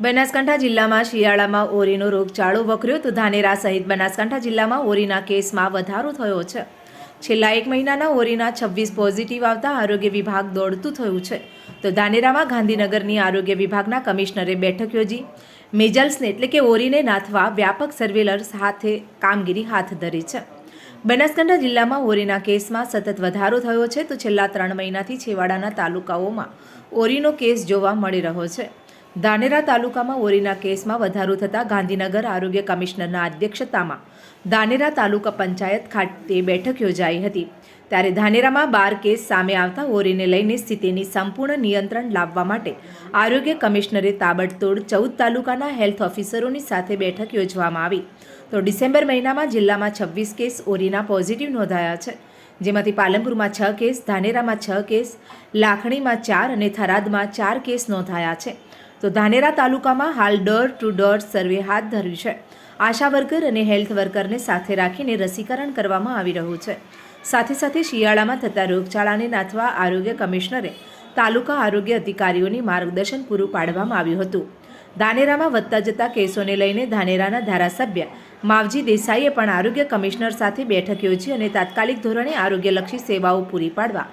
બનાસકાંઠા જિલ્લામાં શિયાળામાં ઓરીનો રોગચાળો વકર્યો તો ધાનેરા સહિત બનાસકાંઠા જિલ્લામાં ઓરીના કેસમાં વધારો થયો છે. છેલ્લા એક મહિનાના ઓરીના છવ્વીસ પોઝિટિવ આવતા આરોગ્ય વિભાગ દોડતું થયું છે. તો ધાનેરામાં ગાંધીનગરની આરોગ્ય વિભાગના કમિશનરે બેઠક યોજી. મેજલ્સને એટલે કે ઓરીને નાથવા વ્યાપક સર્વેલન્સ સાથે કામગીરી હાથ ધરી છે. બનાસકાંઠા જિલ્લામાં ઓરીના કેસમાં સતત વધારો થયો છે તો છેલ્લા ત્રણ મહિનાથી છેવાડાના તાલુકાઓમાં ઓરીનો કેસ જોવા મળી રહ્યો છે. ધાનેરા તાલુકામાં ઓરીના કેસમાં વધારો થતાં ગાંધીનગર આરોગ્ય કમિશનરના અધ્યક્ષતામાં ધાનેરા તાલુકા પંચાયત ખાતે બેઠક યોજાઈ હતી. ત્યારે ધાનેરામાં બાર કેસ સામે આવતા ઓરીને લઈને સ્થિતિની સંપૂર્ણ નિયંત્રણ લાવવા માટે આરોગ્ય કમિશનરે તાબડતોડ ચૌદ તાલુકાના હેલ્થ ઓફિસરોની સાથે બેઠક યોજવામાં આવી. તો ડિસેમ્બર મહિનામાં જિલ્લામાં છવ્વીસ કેસ ઓરીના પોઝિટિવ નોંધાયા છે. જેમાંથી પાલનપુરમાં છ કેસ, ધાનેરામાં છ કેસ, લાખણીમાં ચાર અને થરાદમાં ચાર કેસ નોંધાયા છે. તો ધાનેરા તાલુકામાં હાલ ડોર ટુ ડોર સર્વે હાથ ધર્યું છે. આશા વર્કર અને હેલ્થ વર્કરને સાથે રાખીને રસીકરણ કરવામાં આવી રહ્યું છે. સાથે સાથે શિયાળામાં થતા રોગચાળાને નાથવા આરોગ્ય કમિશનરે તાલુકા આરોગ્ય અધિકારીઓની માર્ગદર્શન પૂરું પાડવામાં આવ્યું હતું. ધાનેરામાં વધતા જતા કેસોને લઈને ધાનેરાના ધારાસભ્ય માવજી દેસાઈએ પણ આરોગ્ય કમિશનર સાથે બેઠક યોજી અને તાત્કાલિક ધોરણે આરોગ્યલક્ષી સેવાઓ પૂરી પાડવા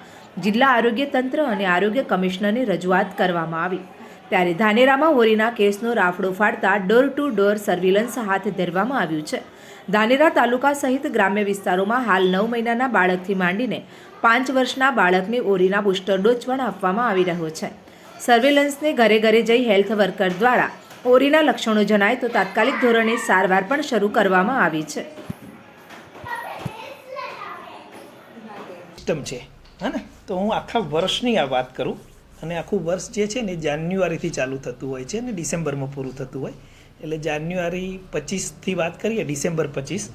જિલ્લા આરોગ્ય તંત્ર અને આરોગ્ય કમિશનરને રજૂઆત કરવામાં આવી. ત્યારે ધાનેરામાં હોરીના કેસનો રાફડો ફાડતા ડોર ટુ ડોર સર્વેલન્સ હાથ ધરવામાં આવ્યું છે. ધાનેરા તાલુકા સહિત ગ્રામ્ય વિસ્તારોમાં હાલ નવ મહિનાના બાળકથી માંડીને પાંચ વર્ષના બાળકને ઓરીના બુસ્ટર ડોઝ પણ આપવામાં આવી રહ્યો છે. સર્વેલન્સને ઘરે ઘરે જઈ હેલ્થ વર્કર દ્વારા ઓરીના લક્ષણો જણાય તો તાત્કાલિક ધોરણે સારવાર પણ શરૂ કરવામાં આવી છે. સિસ્ટમ છે. હા ને? તો હું આખા વર્ષની આ વાત કરું અને આખું વર્ષ જે છે ને જાન્યુઆરીથી ચાલુ થતું હોય છે ને ડિસેમ્બરમાં પૂરું થતું હોય. એટલે જાન્યુઆરી પચીસથી વાત કરીએ, ડિસેમ્બર પચીસ,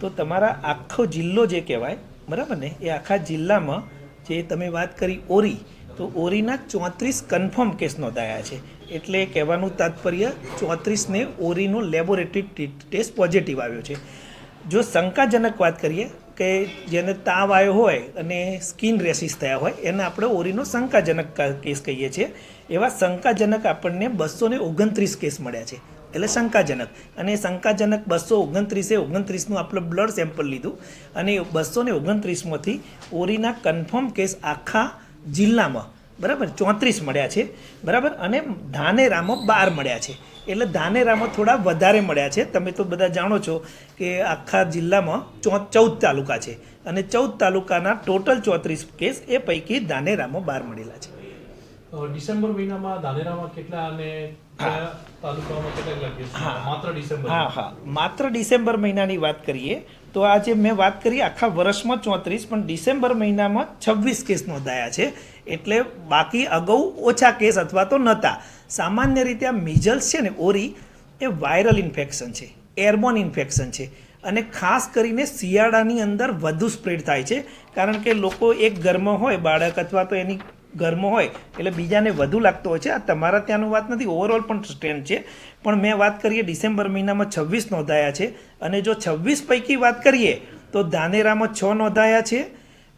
તો તમારા આખો જિલ્લો જે કહેવાય, બરાબર ને? એ આખા જિલ્લામાં જે તમે વાત કરી ઓરી તો ઓરીના ચોત્રીસ કન્ફર્મ કેસ નોંધાયા છે. એટલે કહેવાનું તાત્પર્ય, ચોત્રીસને ઓરીનો લેબોરેટરી ટેસ્ટ પોઝિટિવ આવ્યો છે. જો શંકાજનક વાત કરીએ કે જેને તાવ આવ્યો હોય અને સ્કિન રેસિસ થયા હોય, એને આપણે ઓરીનો શંકાજનક કેસ કહીએ છીએ. એવા શંકાજનક આપણને બસો ને ઓગણત્રીસ કેસ મળ્યા છે. એટલે શંકાજનક. અને શંકાજનક બસો ઓગણત્રીસે ઓગણત્રીસનું આપણે બ્લડ સેમ્પલ લીધું અને બસો ને ઓગણત્રીસમાંથી ઓરીના કન્ફર્મ કેસ આખા જિલ્લામાં, બરાબર? ચોત્રીસ મળ્યા છે, બરાબર? અને ધાનેરામાં બાર મળ્યા છે. એટલે ધાનેરામાં થોડા વધારે મળ્યા છે. તમે તો બધા જાણો છો કે આખા જિલ્લામાં ચો, ચૌદ તાલુકા છે. અને ચૌદ તાલુકાના ટોટલ ચોત્રીસ કેસ એ પૈકી ધાનેરામાં બાર મળેલા છે. ડિસેમ્બર મહિનામાં ધાનેરામાં કેટલા અને હા. હા. માત્ર ડિસેમ્બર. મહિનાની વાત કરીએ તો આજે મેં વાત કરી આખા વર્ષમાં ચોત્રીસ પણ ડિસેમ્બર મહિનામાં છવ્વીસ કેસ નોંધાયા છે. એટલે બાકી અગાઉ ઓછા કેસ અથવા તો નહોતા. સામાન્ય રીતે આ મિઝલ્સ છે ને ઓરી એ વાયરલ ઇન્ફેક્શન છે એરબોન ઇન્ફેક્શન છે. અને ખાસ કરીને શિયાળાની અંદર વધુ સ્પ્રેડ થાય છે કારણ કે લોકો એક ઘરમાં હોય બાળક અથવા તો એની ઘરમાં હોય, એટલે બીજાને વધુ લાગતો હોય છે. આ તમારા ત્યાંનું વાત નથી ઓવરઓલ પણ ટ્રેન્ડ છે. પણ મેં વાત કરીએ, ડિસેમ્બર મહિનામાં છવ્વીસ નોંધાયા છે. અને જો છવ્વીસ પૈકી વાત કરીએ, તો ધાનેરામાં છ નોંધાયા છે.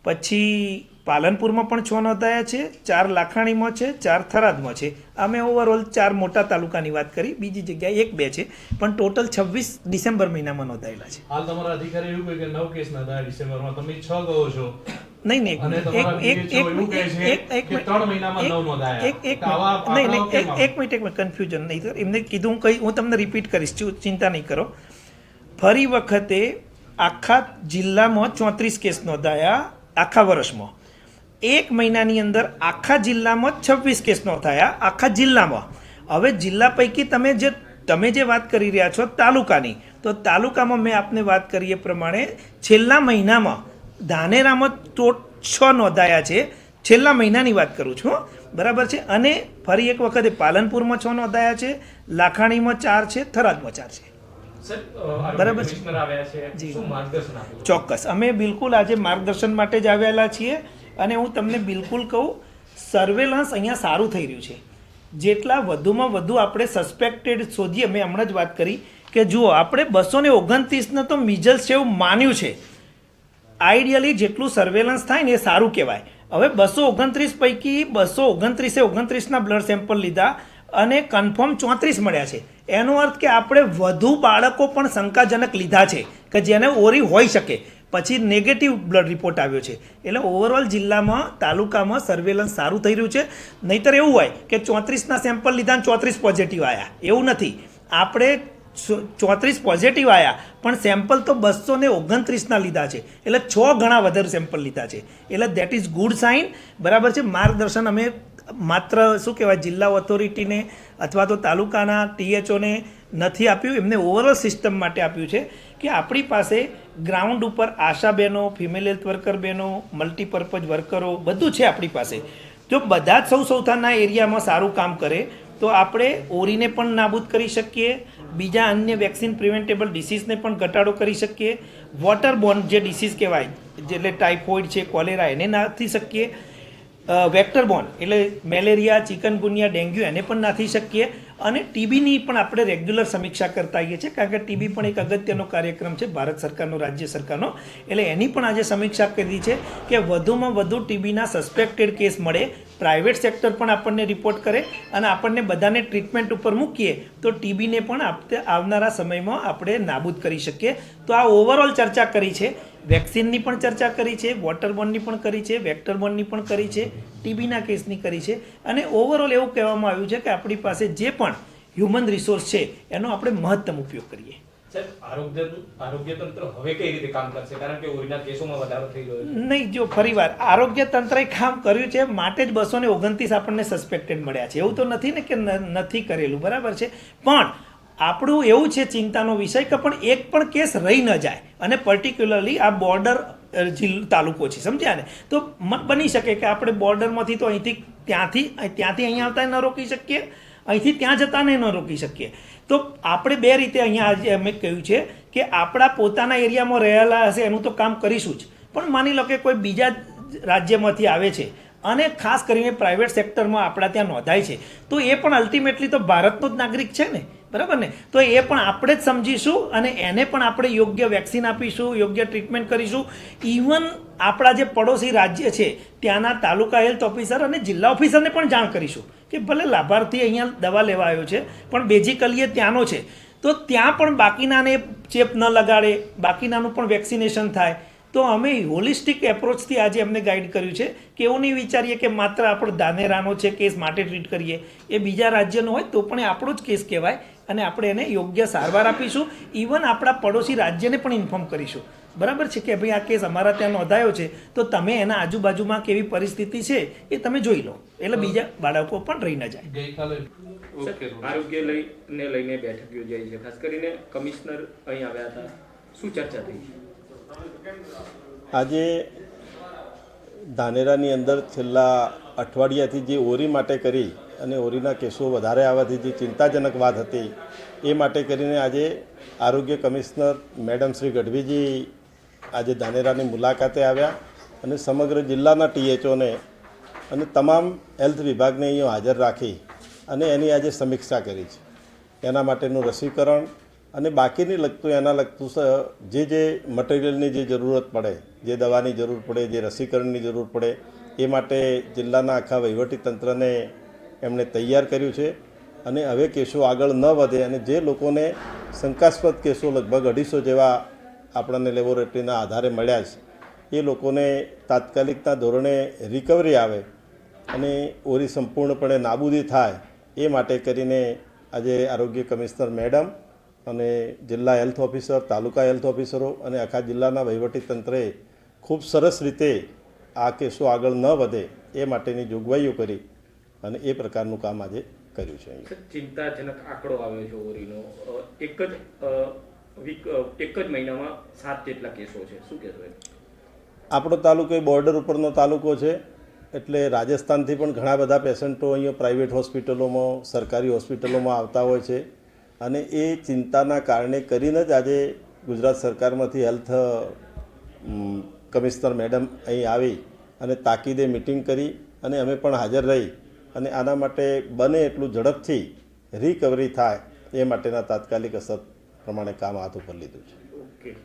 પછી પાલનપુરમાં પણ છ નોંધાયા છે. ચાર લાખાણીમાં છે, ચાર થરાદમાં છે. આ મેં ઓવરઓલ ચાર મોટા તાલુકાની વાત કરી, બીજી જગ્યાએ એક બે છે. પણ ટોટલ છવ્વીસ ડિસેમ્બર મહિનામાં નોંધાયેલા છે. હાલ તમારા અધિકારી એવું કે નવ કેસ નોંધાયા ડિસેમ્બરમાં. તમે છ કહો છો. નહીં નહીં. એક એક એક એક એક નહીં નહીં. એક મિનિટ એક મિનિટ. કન્ફ્યુઝન નહીં થાય. એમને કીધું હું કઈ હું તમને રિપીટ કરીશ. ચિંતા નહીં કરો. ફરી વખતે આખા જિલ્લામાં ચોત્રીસ કેસ નોંધાયા આખા વર્ષમાં. એક મહિનાની અંદર આખા જિલ્લામાં છવ્વીસ કેસ નોંધાયા આખા જિલ્લામાં. હવે જિલ્લા પૈકી તમે જે તમે જે વાત કરી રહ્યા છો તાલુકાની તો તાલુકામાં મેં આપને વાત કરી એ પ્રમાણે છેલ્લા મહિનામાં ધાનેરામાં તો છ નોંધાયા છે. છેલ્લા મહિનાની વાત કરું છું બરાબર છે? અને ફરી એક વખતે પાલનપુરમાં છ નોંધાયા છે લાખાણીમાં ચાર છે થરાદમાં ચાર છે. બરાબર છે. ચોક્કસ. અમે બિલકુલ આજે માર્ગદર્શન માટે જ આવેલા છીએ અને હું તમને બિલકુલ કહું સર્વેલન્સ અહીંયા સારું થઈ રહ્યું છે. જેટલા વધુમાં વધુ આપણે સસ્પેક્ટેડ શોધીએ મેં હમણાં જ વાત કરી કે જુઓ આપણે બસો ને ઓગણત્રીસને તો મિઝલ્સ છે એવું માન્યું છે. આઈડિયલી જેટલું સર્વેલન્સ થાય ને એ સારું કહેવાય. હવે બસો ઓગણત્રીસ પૈકી બસો ઓગણત્રીસે ઓગણત્રીસના બ્લડ સેમ્પલ લીધા અને કન્ફર્મ ચોત્રીસ મળ્યા છે. એનો અર્થ કે આપણે વધુ બાળકો પણ શંકાજનક લીધા છે કે જેને ઓરી હોઈ શકે. પછી નેગેટિવ બ્લડ રિપોર્ટ આવ્યો છે. એટલે ઓવરઓલ જિલ્લામાં, તાલુકામાં સર્વેલન્સ સારું થઈ રહ્યું છે. નહીતર એવું હોય કે ચોત્રીસના સેમ્પલ લીધા ચોત્રીસ પોઝિટિવ આવ્યા એવું નથી. આપણે ચોત્રીસ પોઝિટિવ આવ્યા પણ સેમ્પલ તો બસો ને ઓગણત્રીસના લીધા છે. એટલે છ ગણા વધારે સેમ્પલ લીધા છે. એટલે દેટ ઇઝ ગુડ સાઇન બરાબર છે? માર્ગદર્શન અમે માત્ર શું કહેવાય, જિલ્લા ઓથોરિટીને અથવા તો તાલુકાના ટીએચઓને નથી આપ્યું, એમને ઓવરઓલ સિસ્ટમ માટે આપ્યું છે કે આપણી પાસે ગ્રાઉન્ડ ઉપર આશા બહેનો ફિમેલ હેલ્થ વર્કર બહેનો મલ્ટીપર્પઝ વર્કરો બધું છે આપણી પાસે. જો બધા જ સૌ સૌથાના એરિયામાં સારું કામ કરે, તો આપણે ઓરીને પણ નાબૂદ કરી શકીએ. બીજા અન્ય વેક્સિન પ્રિવેન્ટેબલ ડિસીઝને પણ ઘટાડો કરી શકીએ. વોટર બોર્ન જે ડિસીઝ કહેવાય એટલે ટાઇફોઇડ છે કોલેરા એને નાથી શકીએ. વેક્ટર બોર્ન એટલે મેલેરિયા, ચિકનગુનિયા, ડેન્ગ્યુ, એને પણ નાથી શકીએ. અને ટીબીની પણ આપણે રેગ્યુલર સમીક્ષા કરતા આવીએ છીએ, કારણ કે ટીબી પણ એક અગત્યનો કાર્યક્રમ છે, ભારત સરકારનો, રાજ્ય સરકારનો. એટલે એની પણ આજે સમીક્ષા કરી છે કે વધુમાં વધુ ટીબીના સસ્પેક્ટેડ કેસ મળે પ્રાઇવેટ સેક્ટર પણ આપણને રિપોર્ટ કરે અને આપણને બધાને ટ્રીટમેન્ટ ઉપર મૂકીએ, તો ટીબીને પણ આવનારા સમયમાં આપણે નાબૂદ કરી શકીએ. તો આ ઓવરઓલ ચર્ચા કરી છે. વેક્સિનની પણ ચર્ચા કરી છે વોટર બોર્નની પણ કરી છે વેક્ટર બોર્નની પણ કરી છે, ટીબીના કેસની કરી છે. અને ઓવરઓલ એવું કહેવામાં આવ્યું છે કે આપણી પાસે જે પણ હ્યુમન રિસોર્સ છે, એનો આપણે મહત્તમ ઉપયોગ કરીએ. નહીં, જો ફરીવાર આરોગ્ય તંત્રએ કામ કર્યું છે, માટે જ બસો ઓગણત્રીસ આપણને સસ્પેક્ટેડ મળ્યા છે. એવું તો નથી ને કે નથી કરેલું, બરાબર છે? પણ આપણું એવું છે ચિંતાનો વિષય કે પણ એક પણ કેસ રહી ન જાય. અને પર્ટિક્યુલરલી આ બોર્ડર તાલુકો છે, સમજ્યા ને? તો બની શકે કે આપણે બોર્ડરમાંથી તો અહીંથી ત્યાંથી ત્યાંથી અહીંયા આવતા ન રોકી શકીએ. અહીંથી ત્યાં જતાને ન રોકી શકીએ. તો આપણે બે રીતે અહીંયા આજે અમે કહ્યું છે કે આપણા પોતાના એરિયામાં રહેલા હશે, એનું તો કામ કરીશું જ. પણ માની લો કે કોઈ બીજા રાજ્યમાંથી આવે છે અને ખાસ કરીને પ્રાઇવેટ સેક્ટરમાં આપણા ત્યાં નોંધાય છે, તો એ પણ અલ્ટિમેટલી તો ભારતનો જ નાગરિક છે ને? બરાબર ને? તો એ પણ આપણે જ સમજીશું અને એને પણ આપણે યોગ્ય વેક્સિન આપીશું, યોગ્ય ટ્રીટમેન્ટ કરીશું. ઇવન આપણા જે પડોશી રાજ્ય છે, ત્યાંના તાલુકા હેલ્થ ઓફિસર અને જિલ્લા ઓફિસરને પણ જાણ કરીશું. કે ભલે લાભાર્થી અહીંયા દવા લેવા આવ્યો છે, પણ બેઝિકલી એ ત્યાંનો છે. તો ત્યાં પણ બાકીનાને ચેપ ન લગાડે, બાકીનાનું પણ વેક્સિનેશન થાય. તો અમે હોલિસ્ટિક એપ્રોચથી આજે અમને ગાઈડ કર્યું છે કે એવું નહીં વિચારીએ કે માત્ર આપણો દાનેરાનો છે કેસ માટે ટ્રીટ કરીએ. એ બીજા રાજ્યનો હોય તો પણ આપણો જ કેસ કહેવાય અને આપણે એને યોગ્ય સારવાર આપીશું. ઇવન આપણા પડોશી રાજ્યને પણ ઇન્ફોર્મ કરીશું. બરાબર છે કે ભાઈ આ કેસ અમારા ત્યાં નોંધાયો છે તો તમે એના આજુબાજુમાં કેવી પરિસ્થિતિ છે એ તમે જોઈ લો. એટલે બીજા બાળકો પણ રહી ન જાય. આરોગ્ય લઈને લઈને બેઠક યોજાઈ છે. ખાસ કરીને કમિશનર અહીં આવ્યા હતા. શું ચર્ચા થઈ આજે ધાનેરાની અંદર છેલ્લા અઠવાડિયાથી જે ઓરી માટે કરી અને ઓરીના કેસો વધારે આવવાથી જે ચિંતાજનક વાત હતી એ માટે કરીને આજે આરોગ્ય કમિશનર મેડમ શ્રી ગઢવીજી આજે ધાનેરાની મુલાકાતે આવ્યા અને સમગ્ર જિલ્લાના ટીએચઓને અને તમામ હેલ્થ વિભાગને અહીંયા હાજર રાખી અને એની આજે સમીક્ષા કરી છે. એના માટેનું રસીકરણ અને બાકીની લગતું એના લગતું જે જે મટીરિયલની જે જરૂરત પડે, જે દવાની જરૂર પડે, જે રસીકરણની જરૂર પડે, એ માટે જિલ્લાના આખા વહીવટી તંત્રને એમણે તૈયાર કર્યું છે. અને હવે કેસો આગળ ન વધે અને જે લોકોને શંકાસ્પદ કેસો લગભગ અઢીસો જેવા આપણને લેબોરેટરીના આધારે મળ્યા છે. એ લોકોને તાત્કાલિકના ધોરણે રિકવરી આવે અને ઓરી સંપૂર્ણપણે નાબૂદી થાય એ માટે કરીને આજે આરોગ્ય કમિશનર મેડમ અને જિલ્લા હેલ્થ ઓફિસર, તાલુકા હેલ્થ ઓફિસરો અને આખા જિલ્લાના વહીવટીતંત્રે ખૂબ સરસ રીતે આ કેસો આગળ ન વધે એ માટેની જોગવાઈઓ કરી અને એ પ્રકારનું કામ આજે કર્યું છે. ચિંતાજનક આંકડો આવ્યો છે ઓરીનો. એક જ વીક એક જ મહિનામાં સાત જેટલા કેસો છે. શું કહેશો આપણો તાલુકો એ બોર્ડર ઉપરનો તાલુકો છે, એટલે રાજસ્થાનથી પણ ઘણા બધા પેશન્ટો અહીંયા પ્રાઇવેટ હોસ્પિટલોમાં, સરકારી હોસ્પિટલોમાં આવતા હોય છે. અને એ ચિંતાના કારણે કરીને જ આજે ગુજરાત સરકારમાંથી હેલ્થ કમિશનર મેડમ અહીં આવી અને તાકીદે મિટિંગ કરી અને અમે પણ હાજર રહી અને આના માટે બને એટલું ઝડપથી રિકવરી થાય એ માટેના તાત્કાલિક અસર પ્રમાણે કામ હાથ ઉપર લીધું છે.